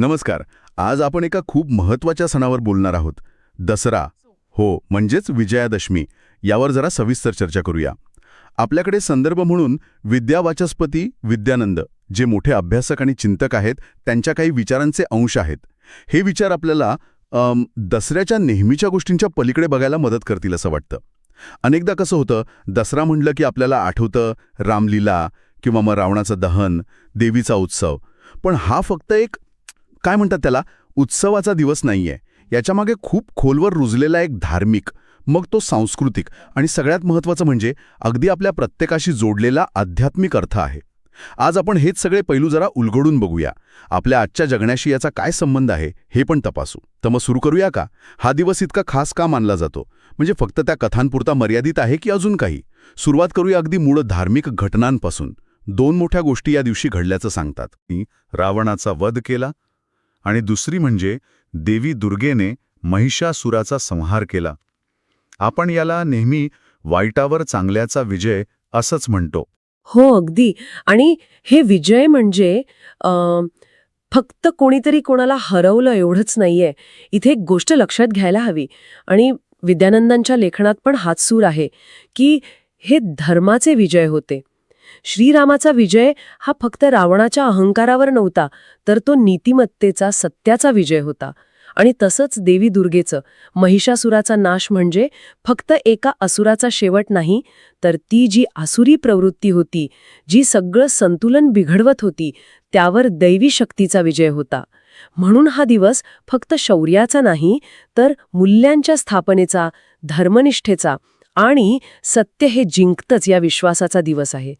नमस्कार. आज आपण एका खूप महत्त्वाच्या सणावर बोलणार आहोत. दसरा हो म्हणजेच विजयादशमी यावर जरा सविस्तर चर्चा करूया. आपल्याकडे संदर्भ म्हणून विद्यावाचस्पती विद्यानंद जे मोठे अभ्यासक आणि चिंतक आहेत त्यांच्या काही विचारांचे अंश आहेत. हे विचार आपल्याला दसऱ्याच्या नेहमीच्या गोष्टींच्या पलीकडे बघायला मदत करतील असं वाटतं. अनेकदा कसं होतं दसरा म्हणलं की आपल्याला आठवतं रामलीला किंवा मग रावणाचं दहन देवीचा उत्सव. पण हा फक्त एक काय म्हणतात त्याला? उत्सवाचा दिवस नाहीये. याच्यामागे खूप खोलवर रुजलेला एक धार्मिक मग तो सांस्कृतिक आणि सगळ्यात महत्त्वाचं म्हणजे अगदी आपल्या प्रत्येकाशी जोडलेला आध्यात्मिक अर्थ आहे. आज आपण हेच सगळे पैलू जरा उलगडून बघूया. आपल्या आजच्या जगण्याशी याचा काय संबंध आहे हे पण तपासू. तर मग सुरू करूया का? हा दिवस इतका खास का मानला जातो? म्हणजे फक्त त्या कथांपुरता मर्यादित आहे की अजून काही? सुरुवात करूया अगदी मूळ धार्मिक घटनांपासून. दोन मोठ्या गोष्टी या दिवशी घडल्याचं सांगतात. रावणाचा वध केला आणि दुसरी म्हणजे देवी दुर्गेने महिषासुराचा संहार केला. आपण याला नेहमी वाईटावर चांगल्याचा विजय असंच म्हणतो. हो अगदी. आणि हे विजय म्हणजे फक्त कोणीतरी कोणाला हरवलं एवढंच नाहीये. इथे एक गोष्ट लक्षात घ्यायला हवी. आणि विद्यानंदांच्या लेखनात पण हातसूर आहे की हे धर्माचे विजय होते. श्रीरामाचा विजय हा फक्त रावणाच्या अहंकारावर नव्हता तर तो नीतिमत्तेचा सत्याचा विजय होता. आणि तसंच देवी दुर्गेचं महिषासुराचा नाश म्हणजे फक्त एका असुराचा शेवट नाही तर ती जी आसुरी प्रवृत्ती होती जी सगळं संतुलन बिघडवत होती त्यावर दैवी शक्तीचा विजय होता. म्हणून हा दिवस फक्त शौर्याचा नाही तर मूल्यांच्या स्थापनेचा धर्मनिष्ठेचा आणि सत्य हे जिंकतच या विश्वासाचा दिवस आहे.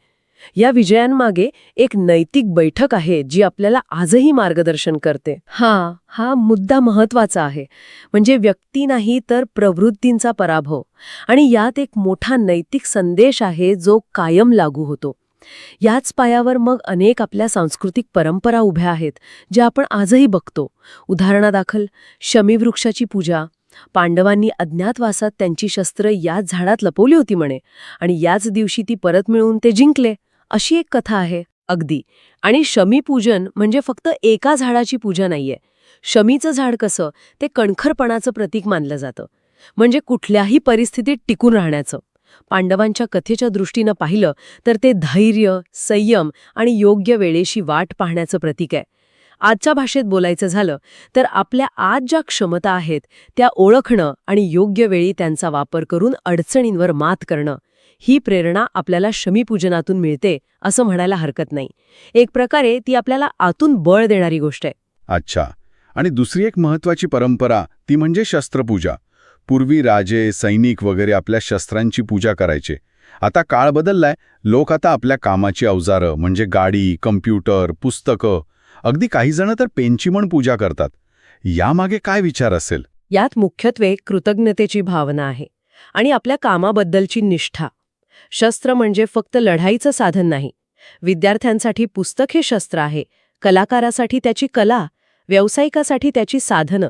या विजयांमागे एक नैतिक बैठक आहे जी आपल्याला आजही मार्गदर्शन करते. हा हा मुद्दा महत्त्वाचा आहे. म्हणजे व्यक्ती नाही तर प्रवृत्तींचा पराभव. आणि यात एक मोठा नैतिक संदेश आहे जो कायम लागू होतो. याच पायावर मग अनेक आपल्या सांस्कृतिक परंपरा उभ्या आहेत ज्या आपण आजही बघतो. उदाहरणादाखल शमीवृक्षाची पूजा पांडवांनी अज्ञातवासात त्यांची शस्त्र याच झाडात लपवली होती म्हणे. आणि याच दिवशी ती परत मिळवून ते जिंकले. अशी एक कथा आहे अगदी. आणि शमीपूजन म्हणजे फक्त एका झाडाची पूजा नाहीये. शमीचं झाड कसं ते कणखरपणाचं प्रतीक मानलं जातं. म्हणजे कुठल्याही परिस्थितीत टिकून राहण्याचं. पांडवांच्या कथेच्या दृष्टीनं पाहिलं तर ते धैर्य संयम आणि योग्य वेळेशी वाट पाहण्याचं प्रतीक आहे. आजच्या भाषेत बोलायचं झालं तर आपल्या आज ज्या क्षमता आहेत त्या ओळखणं आणि योग्य वेळी त्यांचा वापर करून अडचणींवर मात करणं ही प्रेरणा आपल्याला शमीपूजनातून मिळते असं म्हणायला हरकत नाही. एक प्रकारे ती आपल्याला आतून बळ देणारी गोष्ट आहे. अच्छा. आणि दुसरी एक महत्वाची परंपरा ती म्हणजे शस्त्रपूजा. पूर्वी राजे सैनिक वगैरे आपल्या शस्त्रांची पूजा करायचे. आता काळ बदललाय लोक आता आपल्या कामाची अवजारं म्हणजे गाडी कम्प्युटर पुस्तकं अगदी काही जण तर पेनची पण पूजा करतात. यामागे काय विचार असेल? यात मुख्यत्वे कृतज्ञतेची भावना आहे आणि आपल्या कामाबद्दलची निष्ठा. शस्त्र म्हणजे फक्त लढाईचं साधन नाही. विद्यार्थ्यांसाठी पुस्तक हे शस्त्र आहे. कलाकारासाठी त्याची कला व्यावसायिकासाठी त्याची साधनं.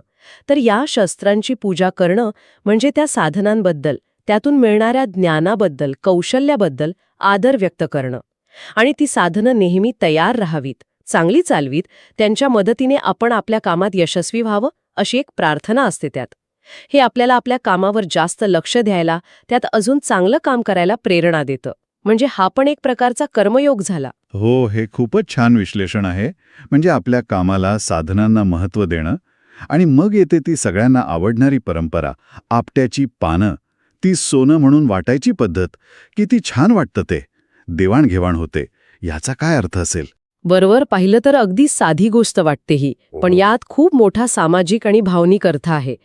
तर या शस्त्रांची पूजा करणं म्हणजे त्या साधनांबद्दल त्यातून मिळणाऱ्या ज्ञानाबद्दल कौशल्याबद्दल आदर व्यक्त करणं. आणि ती साधनं नेहमी तयार राहावीत चांगली चालवीत त्यांच्या मदतीने आपण आपल्या कामात यशस्वी व्हावं अशी एक प्रार्थना असते त्यात. हे आपल्याला आपल्या कामावर जास्त लक्ष द्यायला त्यात अजून चांगलं काम करायला प्रेरणा देतं. म्हणजे हा पण एक प्रकारचा कर्मयोग झाला. हो हे खूपच छान विश्लेषण आहे. म्हणजे आपल्या कामाला साधनांना महत्त्व देणं आणि मग येते ती सगळ्यांना आवडणारी परंपरा आपट्याची पानं ती सोनं म्हणून वाटायची पद्धत किती छान वाटतं ते. देवाणघेवाण होते. याचा काय अर्थ असेल? बरोबर पाहिलं तर अगदी साधी गोष्ट वाटते ही पण यात खूप मोठा सामाजिक आणि भावनिक अर्थ आहे.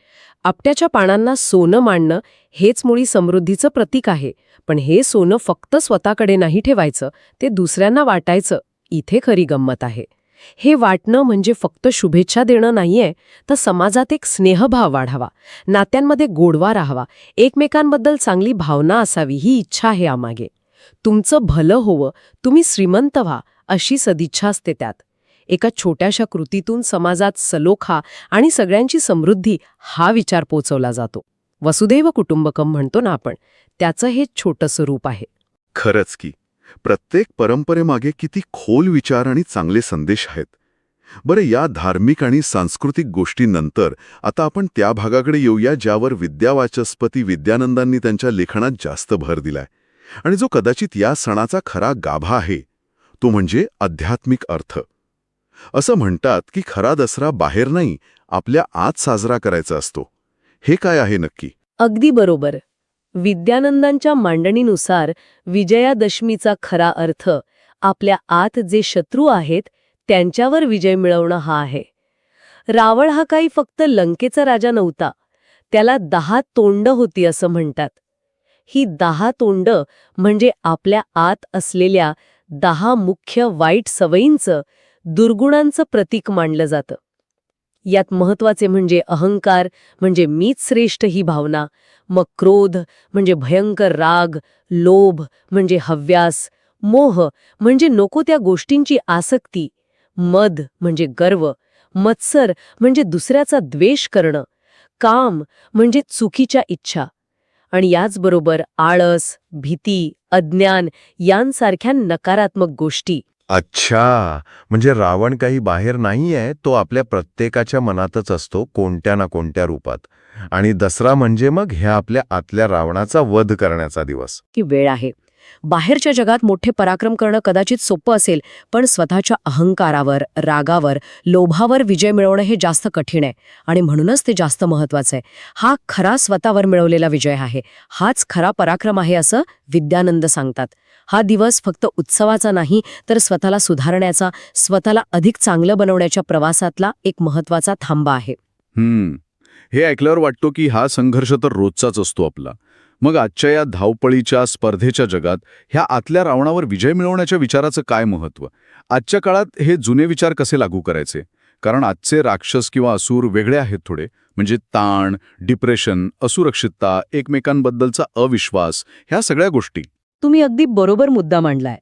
आपट्याच्या पानांना सोनं मांडणं हेच मुळी समृद्धीचं प्रतीक आहे पण हे सोनं फक्त स्वतःकडे नाही ठेवायचं ते दुसऱ्यांना वाटायचं इथे खरी गंमत आहे. हे वाटणं म्हणजे फक्त शुभेच्छा देणं नाहीये तर समाजात एक स्नेहभाव वाढावा नात्यांमध्ये गोडवा राहावा एकमेकांबद्दल चांगली भावना असावी ही इच्छा आहे आमागे. तुमचं भलं होवं तुम्ही श्रीमंत व्हा अशी सदिच्छा असते त्यात. एका छोट्याशा कृतीतून समाजात सलोखा आणि सगळ्यांची समृद्धी हा विचार पोचवला जातो. वसुदैव कुटुंबकम म्हणतो ना आपण त्याचं हे छोटंसं रूप आहे. खरंच की प्रत्येक परंपरेमागे किती खोल विचार आणि चांगले संदेश आहेत. बरं या धार्मिक आणि सांस्कृतिक गोष्टींनंतर आता आपण त्या भागाकडे येऊया ज्यावर विद्यावाचस्पती विद्यानंदांनी त्यांच्या लेखनात जास्त भर दिलाय. आणि जो कदाचित या सणाचा खरा गाभा आहे तो म्हणजे आध्यात्मिक अर्थ. असं म्हणतात की खरा दसरा बाहेर नाही आपल्या आत साजरा करायचा असतो. हे काय आहे नक्की? अगदी बरोबर. विद्यानंदांच्या मांडणीनुसार विजयादशमीचा खरा अर्थ आपल्या आत जे शत्रू आहेत त्यांच्यावर विजय मिळवणं हा आहे. रावळ हा काही फक्त लंकेचा राजा नव्हता त्याला दहा तोंड होती असं म्हणतात. ही दहा तोंड म्हणजे आपल्या आत असलेल्या दहा मुख्य वाईट सवयींचं दुर्गुणांचं प्रतीक मानलं जातं. यात महत्त्वाचे म्हणजे अहंकार म्हणजे मीच श्रेष्ठ ही भावना मग क्रोध म्हणजे भयंकर राग लोभ म्हणजे हव्यास मोह म्हणजे नको त्या गोष्टींची आसक्ती मद म्हणजे गर्व मत्सर म्हणजे दुसऱ्याचा द्वेष करणं काम म्हणजे चुकीच्या इच्छा आणि याचबरोबर आळस भीती अज्ञान यांसारख्या नकारात्मक गोष्टी. अच्छा! म्हणजे रावण काही बाहेर नाहीये तो आपल्या प्रत्येकाच्या मनातच असतो कोणत्या ना कोणत्या रूपात. आणि दसरा म्हणजे मग ह्या आपल्या आतल्या रावणाचा वध करण्याचा दिवस. की वेळ आहे. बाहेरच्या जगात मोठे पराक्रम करणं कदाचित सोपं असेल पण स्वतःच्या अहंकारावर रागावर लोभावर विजय मिळवणं हे जास्त कठीण आहे. आणि म्हणूनच ते जास्त महत्वाचं आहे. हा खरा स्वतःवर मिळवलेला विजय आहे. हाच खरा पराक्रम आहे असं विद्यानंद सांगतात. हा दिवस फक्त उत्सवाचा नाही तर स्वतःला सुधारण्याचा स्वतःला अधिक चांगलं बनवण्याच्या प्रवासातला एक महत्त्वाचा थांबा आहे. हम्म. हे ऐकल्यावर वाटतो की हा संघर्ष तर रोजचाच असतो आपला. मग आजच्या या धावपळीच्या स्पर्धेच्या जगात ह्या आतल्या रावणावर विजय मिळवण्याच्या विचाराचं काय महत्त्व? आजच्या काळात हे जुने विचार कसे लागू करायचे? कारण आजचे राक्षस किंवा असुर वेगळे आहेत थोडे. म्हणजे ताण डिप्रेशन असुरक्षितता एकमेकांबद्दलचा अविश्वास ह्या सगळ्या गोष्टी. तुम्ही अगदी बरोबर मुद्दा मांडलाय.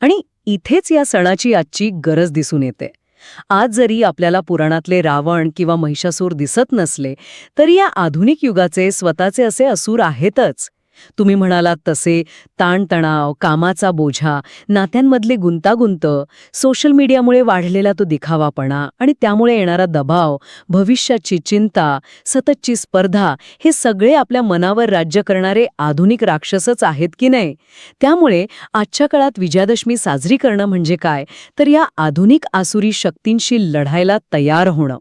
आणि इथेच या सणाची आजची गरज दिसून येते. आज जरी आपल्याला पुराणातले रावण किंवा महिषासूर दिसत नसले तरी या आधुनिक युगाचे स्वतःचे असे असूर आहेतच. तुम्ही म्हणालात तसे ताणतणाव कामाचा बोझा नात्यांमधले गुंतागुंत सोशल मीडियामुळे वाढलेला तो दिखावापणा आणि त्यामुळे येणारा दबाव भविष्याची चिंता सततची स्पर्धा हे सगळे आपल्या मनावर राज्य करणारे आधुनिक राक्षसच आहेत की नाही? त्यामुळे आजच्या काळात विजयादशमी साजरी करणं म्हणजे काय? तर या आधुनिक आसुरी शक्तींशी लढायला तयार होणं.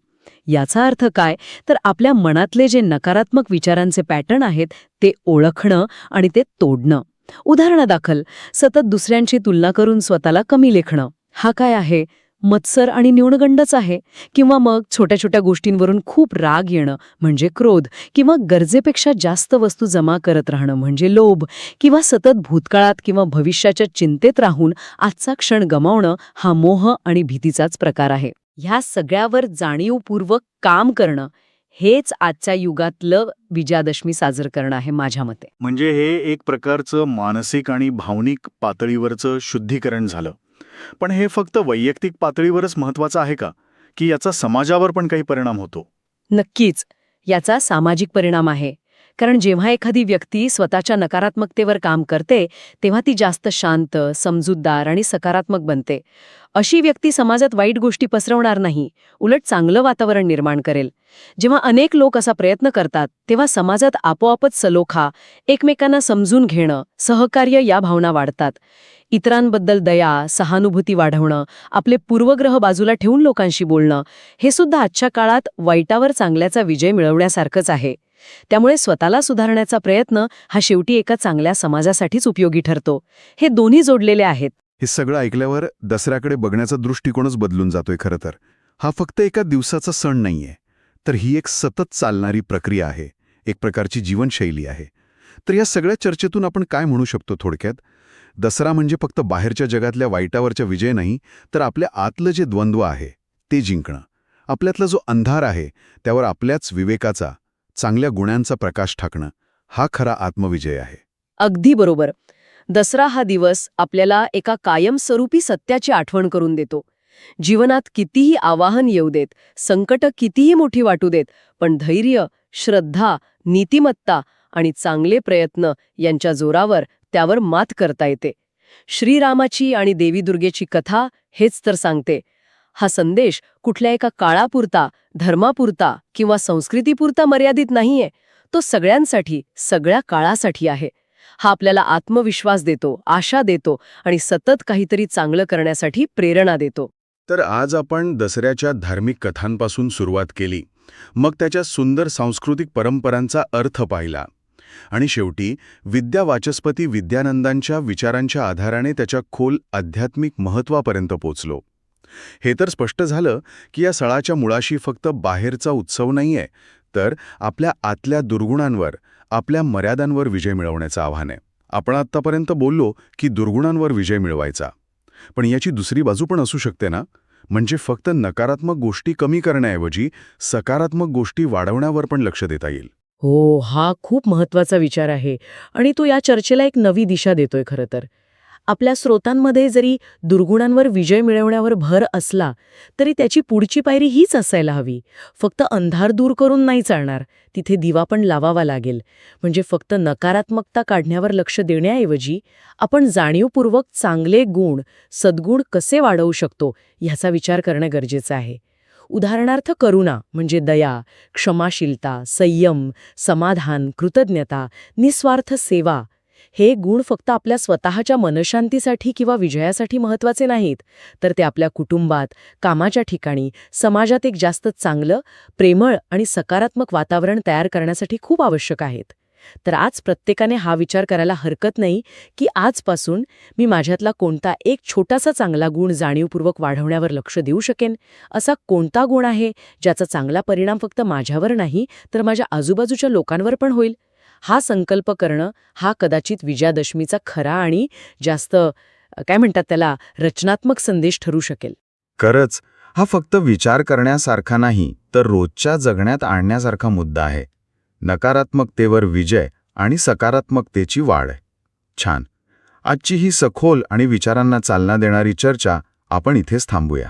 याचा अर्थ काय? तर आपल्या मनातले जे नकारात्मक विचारांचे पॅटर्न आहेत ते ओळखणं आणि ते तोडणं. उदाहरणादाखल सतत दुसऱ्यांची तुलना करून स्वतःला कमी लेखणं. हा काय आहे? मत्सर आणि न्यूनगंडच आहे. किंवा मग छोट्या छोट्या गोष्टींवरून खूप राग येणं म्हणजे क्रोध. किंवा गरजेपेक्षा जास्त वस्तू जमा करत राहणं म्हणजे लोभ. किंवा सतत भूतकाळात किंवा भविष्याच्या चिंतेत राहून आजचा क्षण गमावणं हा मोह आणि भीतीचाच प्रकार आहे. ह्या सगळ्यावर जाणीवपूर्वक काम करणं हेच आजच्या युगातलं विजयादशमी साजरं करणं आहे माझ्या मते. म्हणजे हे एक प्रकारचं मानसिक आणि भावनिक पातळीवरचं शुद्धीकरण झालं. पण हे फक्त वैयक्तिक पातळीवरच महत्वाचं आहे का? की याचा समाजावर पण काही परिणाम होतो? नक्कीच. याचा सामाजिक परिणाम आहे. कारण जेव्हा एखादी व्यक्ती स्वतःच्या नकारात्मकतेवर काम करते तेव्हा ती जास्त शांत समजूतदार आणि सकारात्मक बनते. अशी व्यक्ती समाजात वाईट गोष्टी पसरवणार नाही उलट चांगलं वातावरण निर्माण करेल. जेव्हा अनेक लोक असा प्रयत्न करतात तेव्हा समाजात आपोआपच सलोखा एकमेकांना समजून घेणं सहकार्य या भावना वाढतात. इतरांबद्दल दया सहानुभूती वाढवणं आपले पूर्वग्रह बाजूला ठेवून लोकांशी बोलणं हे सुद्धा आजच्या काळात वाईटावर चांगल्याचा विजय मिळवण्यासारखंच आहे. त्यामुळे स्वतःला सुधारण्याचा प्रयत्न हा शेवटी एका चांगल्या समाजासाठीच उपयोगी ठरतो. हे दोन्ही जोडलेले आहेत. हे सगळं ऐकल्यावर दसऱ्याकडे बघण्याचा दृष्टिकोनच बदलून जातोय खरं तर. हा फक्त एका दिवसाचा सण नाहीये तर ही एक सतत चालणारी प्रक्रिया आहे एक प्रकारची जीवनशैली आहे. तर या सगळ्या चर्चेतून आपण काय म्हणू शकतो थोडक्यात? दसरा म्हणजे फक्त बाहेरच्या जगातल्या वाईटावरच्या विजय नाही तर आपल्या आतलं जे द्वंद्व आहे ते जिंकणं. आपल्यातला जो अंधार आहे त्यावर आपल्याच विवेकाचा चांगल्या गुणांचा प्रकाश टाकणं हा खरा आत्मविजय आहे. अगदी बरोबर. दसरा हा दिवस आपल्याला एका कायमस्वरूपी सत्याची आठवण करून देतो. जीवनात कितीही आवाहन येऊ देत संकट कितीही मोठी वाटू देत पण धैर्य श्रद्धा नीतिमत्ता आणि चांगले प्रयत्न यांच्या जोरावर त्यावर मात करता येते. श्रीरामाची आणि देवी दुर्गेची कथा हेच तर सांगते. हा संदेश कुठल्या एका काळापुरता धर्मापुरता किंवा संस्कृतीपुरता मर्यादित नाहीये. तो सगळ्यांसाठी सगळ्या काळासाठी आहे. हा आपल्याला आत्मविश्वास देतो आशा देतो आणि सतत काहीतरी चांगलं करण्यासाठी प्रेरणा देतो. तर आज आपण दसऱ्याच्या धार्मिक कथांपासून सुरुवात केली. मग त्याच्या सुंदर सांस्कृतिक परंपरांचा अर्थ पाहिला. आणि शेवटी विद्या वाचस्पती विद्यानंदांच्या विचारांच्या आधाराने त्याच्या खोल आध्यात्मिक महत्वापर्यंत पोचलो. हे तर स्पष्ट झालं की या सणाच्या मुळाशी फक्त बाहेरचा उत्सव नाहीये तर आपल्या आतल्या दुर्गुणांवर आपल्या मर्यादांवर विजय मिळवण्याचं आव्हान आहे. आपण आत्तापर्यंत बोललो की दुर्गुणांवर विजय मिळवायचा. पण याची दुसरी बाजू पण असू शकते ना? म्हणजे फक्त नकारात्मक गोष्टी कमी करण्याऐवजी सकारात्मक गोष्टी वाढवण्यावर पण लक्ष देता येईल. हो हा खूप महत्त्वाचा विचार आहे आणि तो या चर्चेला एक नवी दिशा देतोय खरं तर. आपल्या स्रोतांमध्ये जरी दुर्गुणांवर विजय मिळवण्यावर भर असला तरी त्याची पुढची पायरी हीच असायला हवी. फक्त अंधार दूर करून नाही चालणार तिथे दिवा पण लावावा लागेल. म्हणजे फक्त नकारात्मकता काढण्यावर लक्ष देण्याऐवजी आपण जाणीवपूर्वक चांगले गुण सद्गुण कसे वाढवू शकतो ह्याचा विचार करणं गरजेचं आहे. उदाहरणार्थ करुणा म्हणजे दया क्षमाशीलता संयम समाधान कृतज्ञता निस्वार्थ सेवा हे गुण फक्त आपल्या स्वतःच्या मनशांतीसाठी किंवा विजयासाठी महत्त्वाचे नाहीत तर ते आपल्या कुटुंबात कामाच्या ठिकाणी समाजात एक जास्त चांगलं प्रेमळ आणि सकारात्मक वातावरण तयार करण्यासाठी खूप आवश्यक आहेत. तर आज प्रत्येकाने हा विचार करायला हरकत नाही की आजपासून मी माझ्यातला कोणता एक छोटासा चांगला गुण जाणीवपूर्वक वाढवण्यावर लक्ष देऊ शकेन असा कोणता गुण आहे ज्याचा चांगला परिणाम फक्त माझ्यावर नाही तर माझ्या आजूबाजूच्या लोकांवर पण होईल? हा संकल्प करणं हा कदाचित विजयादशमीचा खरा आणि जास्त काय म्हणतात त्याला रचनात्मक संदेश ठरू शकेल. खरंच हा फक्त विचार करण्यासारखा नाही तर रोजच्या जगण्यात आणण्यासारखा मुद्दा आहे. नकारात्मकतेवर विजय आणि सकारात्मकतेची वाढ छान. आजची ही सखोल आणि विचारांना चालना देणारी चर्चा आपण इथेच थांबूया.